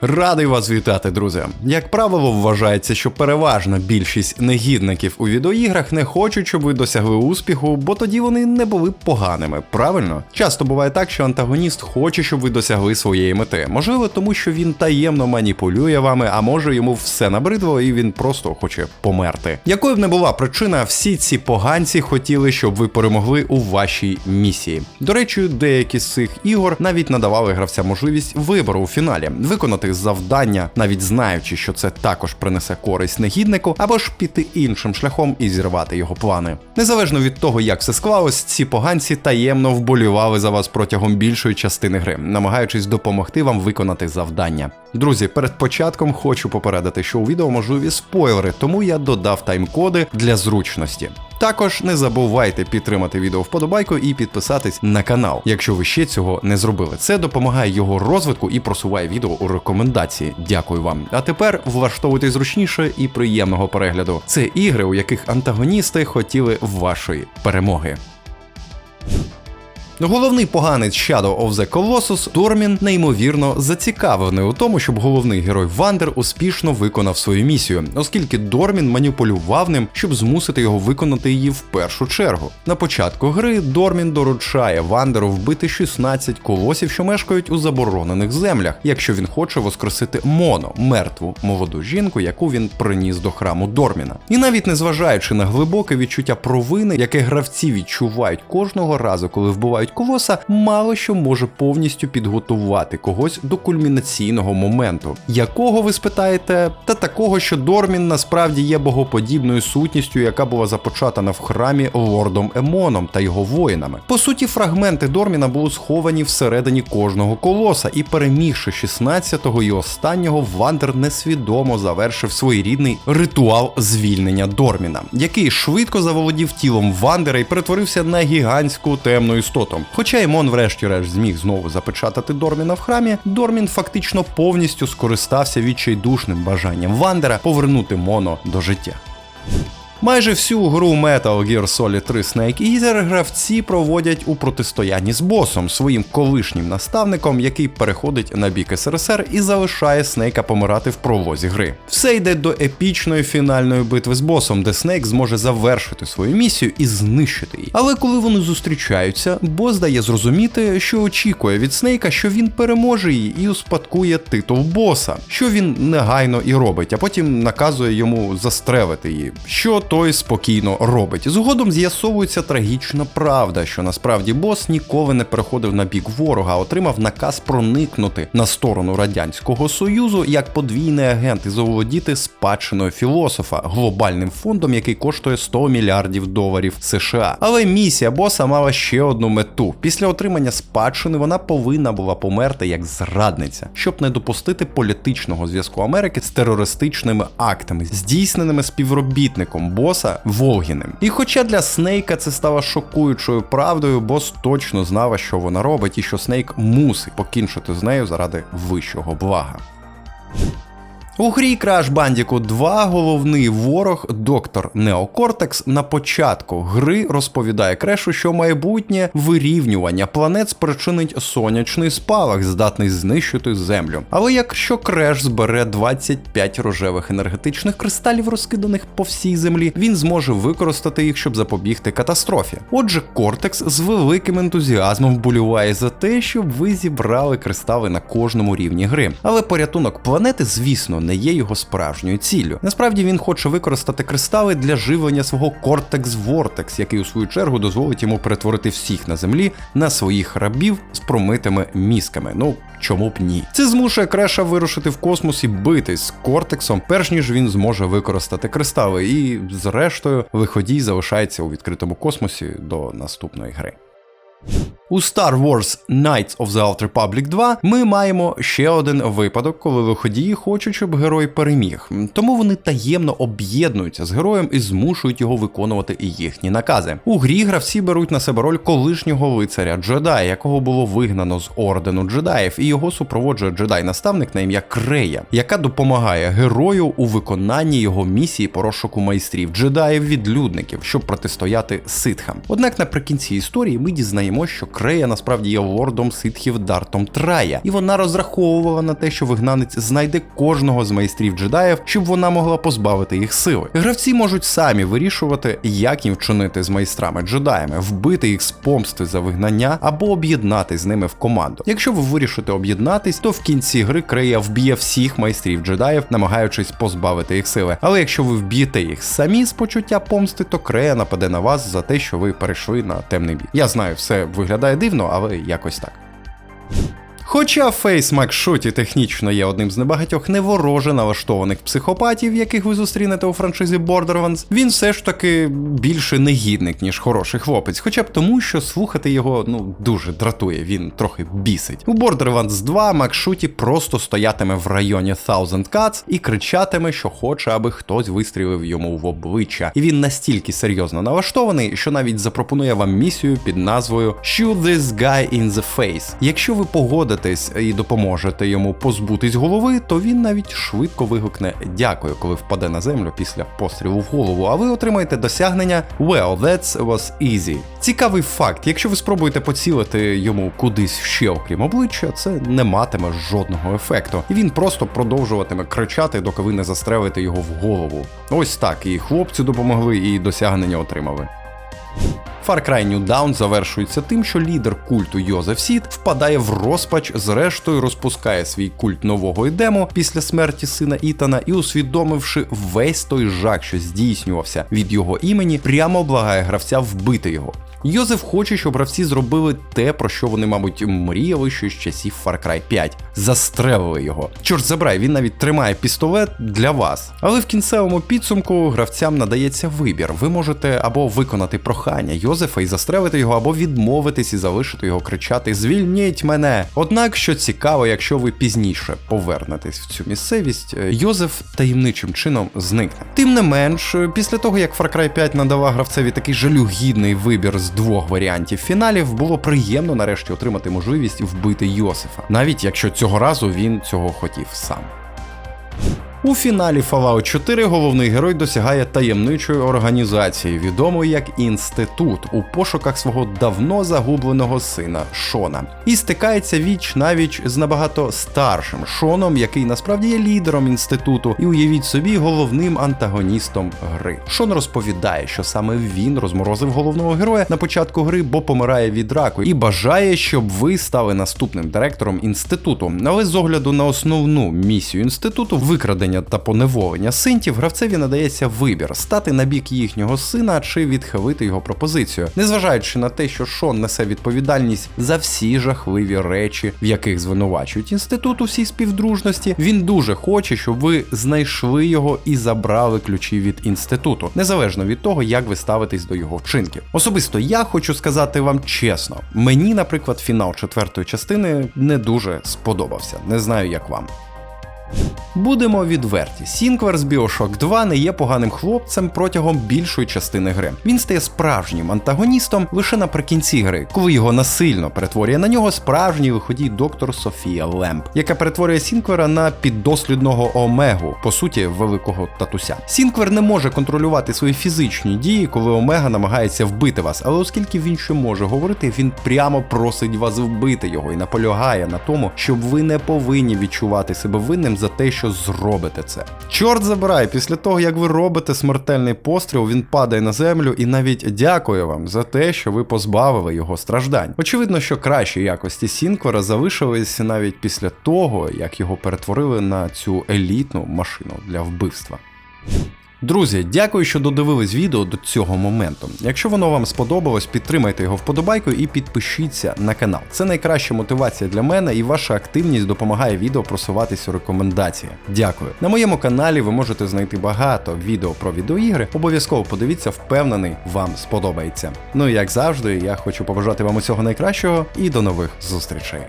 Радий вас вітати, друзі. Як правило, вважається, що переважна більшість негідників у відеоіграх не хочуть, щоб ви досягли успіху, бо тоді вони не були поганими. Правильно? Часто буває так, що антагоніст хоче, щоб ви досягли своєї мети. Можливо, тому що він таємно маніпулює вами, а може йому все набридло і він просто хоче померти. Якою б не була причина, всі ці поганці хотіли, щоб ви перемогли у вашій місії. До речі, деякі з цих ігор навіть надавали гравцям можливість вибору у фіналі, виконати завдання, навіть знаючи, що це також принесе користь негіднику, або ж піти іншим шляхом і зірвати його плани. Незалежно від того, як все склалось, ці поганці таємно вболівали за вас протягом більшої частини гри, намагаючись допомогти вам виконати завдання. Друзі, перед початком хочу попередити, що у відео можливі спойлери, тому я додав тайм-коди для зручності. Також не забувайте підтримати відео вподобайкою і підписатись на канал, якщо ви ще цього не зробили. Це допомагає його розвитку і просуває відео у рекомендації. Дякую вам. А тепер влаштовуйтесь зручніше і приємного перегляду. Це ігри, у яких антагоністи хотіли вашої перемоги. Головний поганець Shadow of the Colossus Дормін неймовірно зацікавлений у тому, щоб головний герой Вандер успішно виконав свою місію, оскільки Дормін маніпулював ним, щоб змусити його виконати її в першу чергу. На початку гри Дормін доручає Вандеру вбити 16 колосів, що мешкають у заборонених землях, якщо він хоче воскресити Моно, мертву молоду жінку, яку він приніс до храму Дорміна. І навіть незважаючи на глибоке відчуття провини, яке гравці відчувають кожного разу, коли вбивають колоса, мало що може повністю підготувати когось до кульмінаційного моменту. Якого ви спитаєте? Та такого, що Дормін насправді є богоподібною сутністю, яка була започатана в храмі лордом Емоном та його воїнами. По суті, фрагменти Дорміна були сховані всередині кожного колоса, і перемігши 16-го і останнього, Вандер несвідомо завершив своєрідний ритуал звільнення Дорміна, який швидко заволодів тілом Вандера і перетворився на гігантську темну істоту. Хоча Імон, врешті-решт, зміг знову запечатати Дорміна в храмі, Дормін фактично повністю скористався відчайдушним бажанням Вандера повернути Моно до життя. Майже всю гру Metal Gear Solid 3 Snake Eater гравці проводять у протистоянні з босом, своїм колишнім наставником, який переходить на бік СРСР і залишає Снейка помирати в пролозі гри. Все йде до епічної фінальної битви з босом, де Снейк зможе завершити свою місію і знищити її. Але коли вони зустрічаються, бос дає зрозуміти, що очікує від Снейка, що він переможе її і успадкує титул боса, що він негайно і робить, а потім наказує йому застрелити її. Що той спокійно робить. Згодом з'ясовується трагічна правда, що насправді бос ніколи не переходив на бік ворога, а отримав наказ проникнути на сторону радянського союзу як подвійний агент і заволодіти спадщиною філософа, глобальним фондом, який коштує 100 мільярдів доларів США. Але місія боса мала ще одну мету. Після отримання спадщини вона повинна була померти як зрадниця, щоб не допустити політичного зв'язку Америки з терористичними актами, здійсненими співробітником боса Волгіним. І хоча для Снейка це стало шокуючою правдою, бос точно знав, що вона робить, і що Снейк мусить покінчити з нею заради вищого блага. У грі Crash Bandicoot 2 головний ворог, доктор Неокортекс, на початку гри розповідає Крешу, що майбутнє вирівнювання планет спричинить сонячний спалах, здатний знищити землю. Але якщо Креш збере 25 рожевих енергетичних кристалів, розкиданих по всій землі, він зможе використати їх, щоб запобігти катастрофі. Отже, Кортекс з великим ентузіазмом вболіває за те, щоб ви зібрали кристали на кожному рівні гри. Але порятунок планети, звісно, не є його справжньою ціллю. Насправді він хоче використати кристали для живлення свого Cortex Vortex, який у свою чергу дозволить йому перетворити всіх на землі на своїх рабів з промитими мізками. Ну чому б ні? Це змушує Креша вирушити в космос і битись з Кортексом, перш ніж він зможе використати кристали. І, зрештою, виходій залишається у відкритому космосі до наступної гри. У Star Wars Knights of the Old Republic 2 ми маємо ще один випадок, коли виходії хочуть, щоб герой переміг. Тому вони таємно об'єднуються з героєм і змушують його виконувати їхні накази. У грі гравці беруть на себе роль колишнього лицаря джедая, якого було вигнано з ордену джедаїв, і його супроводжує джедай-наставник на ім'я Крея, яка допомагає герою у виконанні його місії по розшуку майстрів джедаїв-відлюдників, щоб протистояти ситхам. Однак наприкінці історії ми дізнаємо, що Крея насправді є лордом ситхів Дартом Трая, і вона розраховувала на те, що вигнанець знайде кожного з майстрів джедаїв, щоб вона могла позбавити їх сили. Гравці можуть самі вирішувати, як їм вчинити з майстрами джедаями, вбити їх з помсти за вигнання або об'єднатись з ними в команду. Якщо ви вирішите об'єднатись, то в кінці гри Крея вб'є всіх майстрів джедаїв, намагаючись позбавити їх сили. Але якщо ви вб'єте їх самі з почуття помсти, то Крея нападе на вас за те, що ви перейшли на темний бік. Я знаю, все виглядає дивно, але якось так. Хоча Фейс Макшоті технічно є одним з небагатьох невороже налаштованих психопатів, яких ви зустрінете у франшизі Borderlands, він все ж таки більше негідник, ніж хороший хлопець, хоча б тому, що слухати його ну дуже дратує, він трохи бісить. У Borderlands 2 Макшуті просто стоятиме в районі Thousand Cuts і кричатиме, що хоче, аби хтось вистрілив йому в обличчя. І він настільки серйозно налаштований, що навіть запропонує вам місію під назвою Shoot this guy in the face. Якщо ви погодите і допоможете йому позбутись голови, то він навіть швидко вигукне дякую, коли впаде на землю після пострілу в голову. А ви отримаєте досягнення Well, that was easy. Цікавий факт: якщо ви спробуєте поцілити йому кудись ще окрім обличчя, це не матиме жодного ефекту, і він просто продовжуватиме кричати, доки ви не застрелите його в голову. Ось так і хлопці допомогли, і досягнення отримали. Far Cry New Dawn завершується тим, що лідер культу Йозеф Сід впадає в розпач, зрештою розпускає свій культ нового Едему після смерті сина Ітана і, усвідомивши весь той жах, що здійснювався від його імені, прямо благає гравця вбити його. Йозеф хоче, щоб гравці зробили те, про що вони, мабуть, мріяли ще з часів Far Cry 5. Застрелили його. Чорт забирай, він навіть тримає пістолет для вас. Але в кінцевому підсумку гравцям надається вибір. Ви можете або виконати прохання Йозефа і застрелити його, або відмовитись і залишити його кричати Звільніть мене! Однак, що цікаво, якщо ви пізніше повернетесь в цю місцевість, Йозеф таємничим чином зникне. Тим не менш, після того як Far Cry 5 надала гравцеві такий жалюгідний вибір з двох варіантів фіналів, було приємно нарешті отримати можливість вбити Йосифа, навіть якщо цього разу він цього хотів сам. У фіналі Fallout 4 головний герой досягає таємничої організації, відомої як інститут, у пошуках свого давно загубленого сина Шона, і стикається віч навіч з набагато старшим Шоном, який насправді є лідером інституту, і уявіть собі головним антагоністом гри. Шон розповідає, що саме він розморозив головного героя на початку гри, бо помирає від раку, і бажає, щоб ви стали наступним директором інституту. Але з огляду на основну місію інституту викрадення та поневолення синтів, гравцеві надається вибір стати на бік їхнього сина чи відхилити його пропозицію, незважаючи на те, що Шон несе відповідальність за всі жахливі речі, в яких звинувачують інститут у всій співдружності. Він дуже хоче, щоб ви знайшли його і забрали ключі від інституту, незалежно від того, як ви ставитесь до його вчинків. Особисто я хочу сказати вам чесно, мені, наприклад, фінал четвертої частини не дуже сподобався. Не знаю, як вам. Будемо відверті, Сінквер з Bioshock 2 не є поганим хлопцем протягом більшої частини гри. Він стає справжнім антагоністом лише наприкінці гри, коли його насильно перетворює на нього справжній виходій доктор Софія Лемп, яка перетворює Сінквера на піддослідного Омегу, по суті, великого татуся. Сінквер не може контролювати свої фізичні дії, коли Омега намагається вбити вас, але оскільки він ще може говорити, він прямо просить вас вбити його і наполягає на тому, щоб ви не повинні відчувати себе винним за те, що зробите це. Чорт забирай, після того як ви робите смертельний постріл, він падає на землю і навіть дякує вам за те, що ви позбавили його страждань. Очевидно, що кращі якості Сінквера залишились навіть після того, як його перетворили на цю елітну машину для вбивства. Друзі, дякую, що додивились відео до цього моменту. Якщо воно вам сподобалось, підтримайте його вподобайкою і підпишіться на канал. Це найкраща мотивація для мене, і ваша активність допомагає відео просуватись у рекомендації. Дякую. На моєму каналі ви можете знайти багато відео про відеоігри. Обов'язково подивіться, впевнений, вам сподобається. Ну і як завжди, я хочу побажати вам усього найкращого і до нових зустрічей.